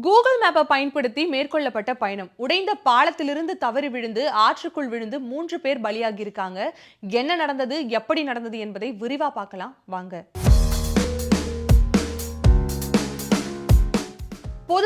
Google மேப்பை பயன்படுத்தி மேற்கொள்ளப்பட்ட பயணம். உடைந்த பாலத்திலிருந்து தவறி விழுந்து ஆற்றுக்குள் விழுந்து மூன்று பேர் பலியாகி இருக்காங்க என்ன நடந்தது? எப்படி நடந்தது என்பதை விரிவா பார்க்கலாம். வாங்க.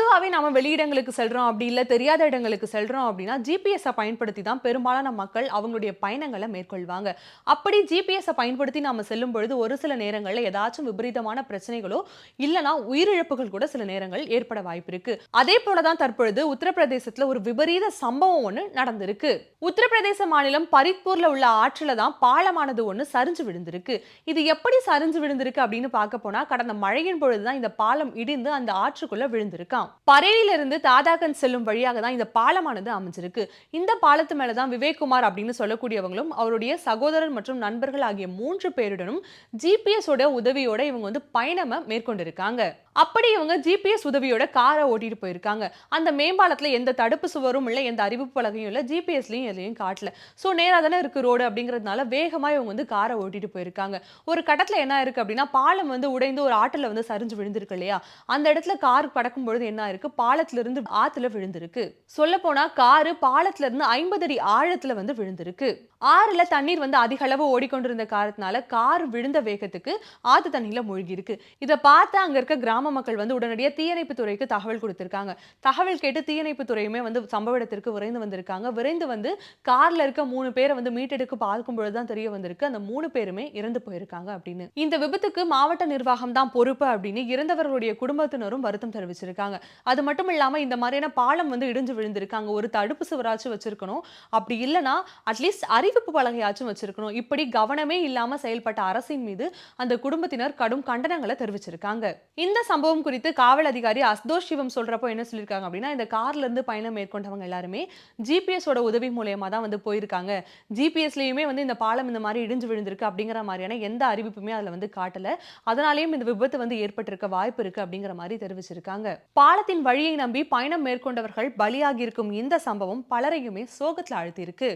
பொதுவாகவே நம்ம வெளியிடங்களுக்கு செல்றோம் அப்படி இல்லை தெரியாத இடங்களுக்கு செல்றோம் அப்படின்னா ஜிபிஎஸ்ஸை பயன்படுத்தி தான் பெரும்பாலான மக்கள் அவங்களுடைய பயணங்களை மேற்கொள்வாங்க. அப்படி ஜிபிஎஸ்ஸை பயன்படுத்தி நாம செல்லும் பொழுது ஒரு சில நேரங்களில் ஏதாச்சும் விபரீதமான பிரச்சனைகளோ இல்லைனா உயிரிழப்புகள் கூட சில நேரங்கள் ஏற்பட வாய்ப்பு இருக்கு. அதே போல தான் தற்பொழுது உத்தரப்பிரதேசத்துல ஒரு விபரீத சம்பவம் ஒன்று நடந்திருக்கு. உத்தரப்பிரதேச மாநிலம் பரித்பூர்ல உள்ள ஆற்றுல தான் பாலமானது ஒன்று சரிஞ்சு விழுந்திருக்கு. இது எப்படி சரிஞ்சு விழுந்திருக்கு அப்படின்னு பார்க்க போனா கடந்த மழையின் பொழுதுதான் இந்த பாலம் இடிந்து அந்த ஆற்றுக்குள்ள விழுந்திருக்கான் பறையிலிருந்து தாதாகன் செல்லும் வழியாக தான் இந்த பாலமானது அமைஞ்சிருக்கு. இந்த பாலத்து மேலே தான் விவேக்குமார் அப்படின்னு சொல்லக்கூடியவங்களும் அவருடைய சகோதரர் மற்றும் நண்பர்கள் ஆகிய மூன்று பேருடனும் ஜிபிஎஸோட உதவியோட இவங்க வந்து பயணமை மேற்கொண்டிருக்காங்க. அப்படி இவங்க ஜிபிஎஸ் உதவியோட காரை ஓட்டிட்டு போயிருக்காங்க. அந்த மேம்பாலத்தில் எந்த தடுப்பு சுவரும் இல்லை எந்த அறிவிப்பு பலகையும் இல்லை ஜிபிஎஸ்லையும் எதையும் காட்டல. ஸோ நேராக தானே இருக்கு ரோடு அப்படிங்கிறதுனால வேகமாக இவங்க வந்து காரை ஓட்டிட்டு போயிருக்காங்க. ஒரு கட்டத்தில் என்ன இருக்கு அப்படின்னா பாலம் வந்து உடைந்து ஒரு ஆட்டில் வந்து சரிஞ்சு விழுந்திருக்கு இல்லையா? அந்த இடத்துல கார் படக்கும் பொழுது என்ன இருக்கு? பாலத்திலிருந்து ஆற்றுல ஆத்துல விழுந்திருக்கு. சொல்ல போனா காரு பாலத்துல இருந்து ஐம்பது அடி ஆழத்துல வந்து விழுந்திருக்கு. ஆறுல தண்ணீர் வந்து அதிக அளவு ஓடிக்கொண்டிருந்த காரணத்தினால கார் விழுந்த வேகத்துக்கு ஆத்து தண்ணியில மூழ்கி இருக்கு இதை பார்த்து அங்க இருக்க கிராம மக்கள் வந்து உடனடியாக தீயணைப்பு துறைக்கு தகவல் கொடுத்திருக்காங்க. தகவல் கேட்டு தீயணைப்பு துறையுமே வந்து சம்பவ இடத்திற்கு விரைந்து வந்திருக்காங்க. விரைந்து வந்து கார்ல இருக்க மூணு பேரை வந்து மீட்டெடுக்க பார்க்கும் பொழுதுதான் தெரிய வந்திருக்கு. அந்த மூணு பேருமே இறந்து போயிருக்காங்க அப்படின்னு. இந்த விபத்துக்கு மாவட்ட நிர்வாகம் தான் பொறுப்பு அப்படின்னு இறந்தவர்களுடைய குடும்பத்தினரும் வருத்தம் தெரிவிச்சிருக்காங்க. அது மட்டும் இல்லாம இந்த மாதிரியான பாலம் வந்து இடிஞ்சு விழுந்திருக்காங்க. ஒரு தடுப்பு சுவராச்சும் வச்சிருக்கணும். அப்படி இல்லைன்னா அட்லீஸ்ட் அறிவிப்பு பலகையாச்சும் வச்சிருக்கணும். இப்படி கவனமே இல்லாம செயல்பட்ட அரசின் மீது அந்த குடும்பத்தினர் கடும் கண்டனங்களை தெரிவிச்சிருக்காங்க. இந்த சம்பவம் குறித்து காவல் அதிகாரி அஸ்தோஷ் சிவம் சொல்றப்போ என்ன சொல்லியிருக்காங்க அப்படின்னா இந்த கார்லேருந்து பயணம் மேற்கொண்டவங்க எல்லாருமே ஜிபிஎஸோட உதவி மூலயமா தான் வந்து போயிருக்காங்க. ஜிபிஎஸ்லேயுமே வந்து இந்த பாலம் இந்த மாதிரி இடிஞ்சு விழுந்திருக்கு அப்படிங்கிற மாதிரியான எந்த அறிவிப்புமே அதில் வந்து காட்டல. அதனாலேயும் இந்த விபத்து வந்து ஏற்பட்டிருக்க வாய்ப்பு இருக்கு அப்படிங்கிற மாதிரி தெரிவிச்சிருக்காங்க. பாலத்தின் வழியை நம்பி பயணம் மேற்கொண்டவர்கள் பலியாகியிருக்கும் இந்த சம்பவம் பலரையுமே சோகத்தில் அழுத்தியிருக்கு